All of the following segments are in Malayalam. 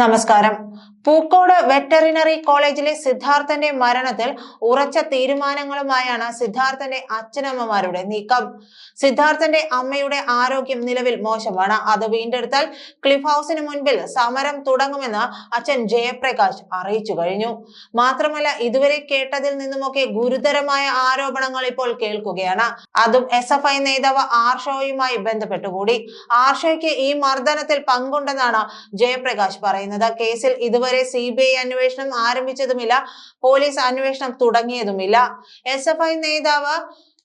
നമസ്കാരം. പൂക്കോട് വെറ്ററിനറി കോളേജിലെ സിദ്ധാർത്ഥന്റെ മരണത്തിൽ ഉറച്ച തീരുമാനങ്ങളുമായാണ് സിദ്ധാർത്ഥന്റെ അച്ഛനമ്മമാരുടെ നീക്കം. സിദ്ധാർത്ഥന്റെ അമ്മയുടെ ആരോഗ്യം നിലവിൽ മോശമാണ്. അത് വീണ്ടെടുത്താൽ ക്ലിഫ് ഹൗസിന് മുൻപിൽ സമരം തുടങ്ങുമെന്ന് അച്ഛൻ ജയപ്രകാശ് അറിയിച്ചു കഴിഞ്ഞു. മാത്രമല്ല ഇതുവരെ കേട്ടതിൽ നിന്നുമൊക്കെ ഗുരുതരമായ ആരോപണങ്ങൾ ഇപ്പോൾ കേൾക്കുകയാണ്. അതും എസ് എഫ് ഐ നേതാവ് ആർഷോയുമായി ബന്ധപ്പെട്ടുകൂടി. ആർഷോയ്ക്ക് ഈ മർദ്ദനത്തിൽ പങ്കുണ്ടെന്നാണ് ജയപ്രകാശ് പറയുന്നത്. കേസിൽ ഇതുവരെ സി ബി ഐ അന്വേഷണം ആരംഭിച്ചതുമില്ല പോലീസ് അന്വേഷണം തുടങ്ങിയതുമില്ല. എസ് എഫ് ഐ നേതാവ്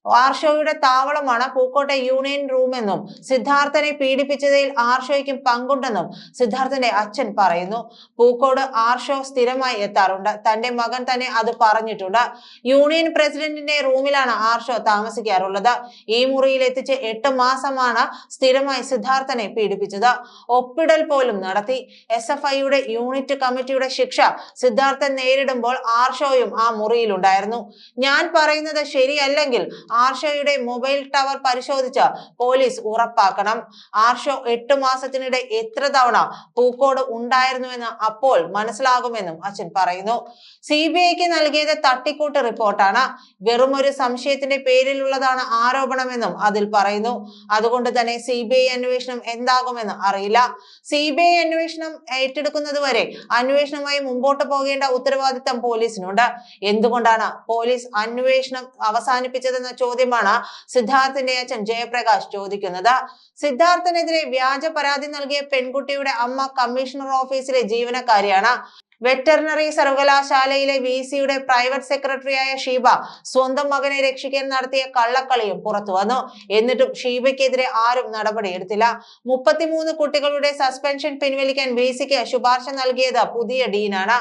ആർഷോയുടെ താവളമാണ് പൂക്കോട്ടെ യൂണിയൻ റൂം എന്നും സിദ്ധാർത്ഥനെ പീഡിപ്പിച്ചതിൽ ആർഷോയ്ക്കും പങ്കുണ്ടെന്നും സിദ്ധാർത്ഥന്റെ അച്ഛൻ പറയുന്നു. പൂക്കോട് ആർഷോ സ്ഥിരമായി എത്താറുണ്ട്. തന്റെ മകൻ തന്നെ അത് പറഞ്ഞിട്ടുണ്ട്. യൂണിയൻ പ്രസിഡന്റിന്റെ റൂമിലാണ് ആർഷോ താമസിക്കാറുള്ളത്. ഈ മുറിയിൽ എത്തിച്ച് എട്ട് മാസമാണ് സ്ഥിരമായി സിദ്ധാർത്ഥനെ പീഡിപ്പിച്ചത്. ഒപ്പിടൽ പോലും നടത്തി. എസ് എഫ് ഐയുടെ യൂണിറ്റ് കമ്മിറ്റിയുടെ ശിക്ഷ സിദ്ധാർത്ഥൻ നേരിടുമ്പോൾ ആർഷോയും ആ മുറിയിലുണ്ടായിരുന്നു. ഞാൻ പറയുന്നത് ശരിയല്ലെങ്കിൽ ആർഷോയുടെ മൊബൈൽ ടവർ പരിശോധിച്ച് പോലീസ് ഉറപ്പാക്കണം. ആർഷോ എട്ട് മാസത്തിനിടെ എത്ര തവണ പൂക്കോട് ഉണ്ടായിരുന്നുവെന്ന് അപ്പോൾ മനസ്സിലാകുമെന്നും അച്ഛൻ പറയുന്നു. സി നൽകിയത് തട്ടിക്കൂട്ട് റിപ്പോർട്ടാണ്. വെറുമൊരു സംശയത്തിന്റെ പേരിലുള്ളതാണ് ആരോപണമെന്നും അതിൽ പറയുന്നു. അതുകൊണ്ട് തന്നെ സി അന്വേഷണം എന്താകുമെന്ന് അറിയില്ല. സി അന്വേഷണം ഏറ്റെടുക്കുന്നത് വരെ അന്വേഷണവുമായി മുമ്പോട്ട് പോകേണ്ട ഉത്തരവാദിത്തം പോലീസിനുണ്ട്. എന്തുകൊണ്ടാണ് പോലീസ് അന്വേഷണം അവസാനിപ്പിച്ചതെന്ന ചോദ്യമാണ് സിദ്ധാർത്ഥിന്റെ അച്ഛൻ ജയപ്രകാശ് ചോദിക്കുന്നത്. സിദ്ധാർത്ഥനെതിരെ വ്യാജ പരാതി നൽകിയ പെൺകുട്ടിയുടെ അമ്മ കമ്മീഷണർ ഓഫീസിലെ ജീവനക്കാരിയാണ്. വെറ്ററിനറി സർവകലാശാലയിലെ വി സിയുടെ പ്രൈവറ്റ് സെക്രട്ടറിയായ ഷീബ സ്വന്തം മകനെ രക്ഷിക്കാൻ നടത്തിയ കള്ളക്കളിയും പുറത്തു വന്നു. എന്നിട്ടും ഷീബയ്ക്കെതിരെ ആരും നടപടിയെടുത്തില്ല മുപ്പത്തിമൂന്ന് കുട്ടികളുടെ സസ്പെൻഷൻ പിൻവലിക്കാൻ വി സിക്ക് ശുപാർശ നൽകിയത് പുതിയ ഡീനാണ്.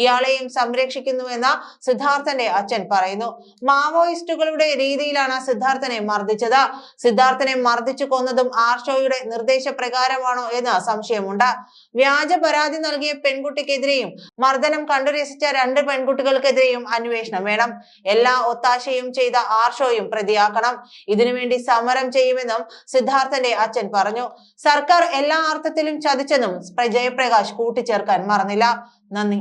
ഇയാളെയും സംരക്ഷിക്കുന്നുവെന്ന് സിദ്ധാർത്ഥന്റെ അച്ഛൻ പറയുന്നു. മാവോയിസ്റ്റുകളുടെ രീതിയിലാണ് സിദ്ധാർത്ഥനെ മർദ്ദിച്ചത്. സിദ്ധാർത്ഥനെ മർദ്ദിച്ചു കൊന്നതും ആർഷോയുടെ നിർദ്ദേശപ്രകാരമാണോ എന്ന് സംശയമുണ്ട്. വ്യാജ പരാതി നൽകിയ പെൺകുട്ടിക്കെതിരെയും മർദ്ദനം കണ്ടു രസിച്ച രണ്ട് പെൺകുട്ടികൾക്കെതിരെയും അന്വേഷണം വേണം. എല്ലാ ഒത്താശയും ചെയ്ത ആർഷോയും പ്രതിയാക്കണം. ഇതിനുവേണ്ടി സമരം ചെയ്യുമെന്നും സിദ്ധാർത്ഥന്റെ അച്ഛൻ പറഞ്ഞു. സർക്കാർ എല്ലാ അർത്ഥത്തിലും ചതിച്ചെന്നും ജയപ്രകാശ് കൂട്ടിച്ചേർക്കാൻ മറന്നില്ല. നന്ദി.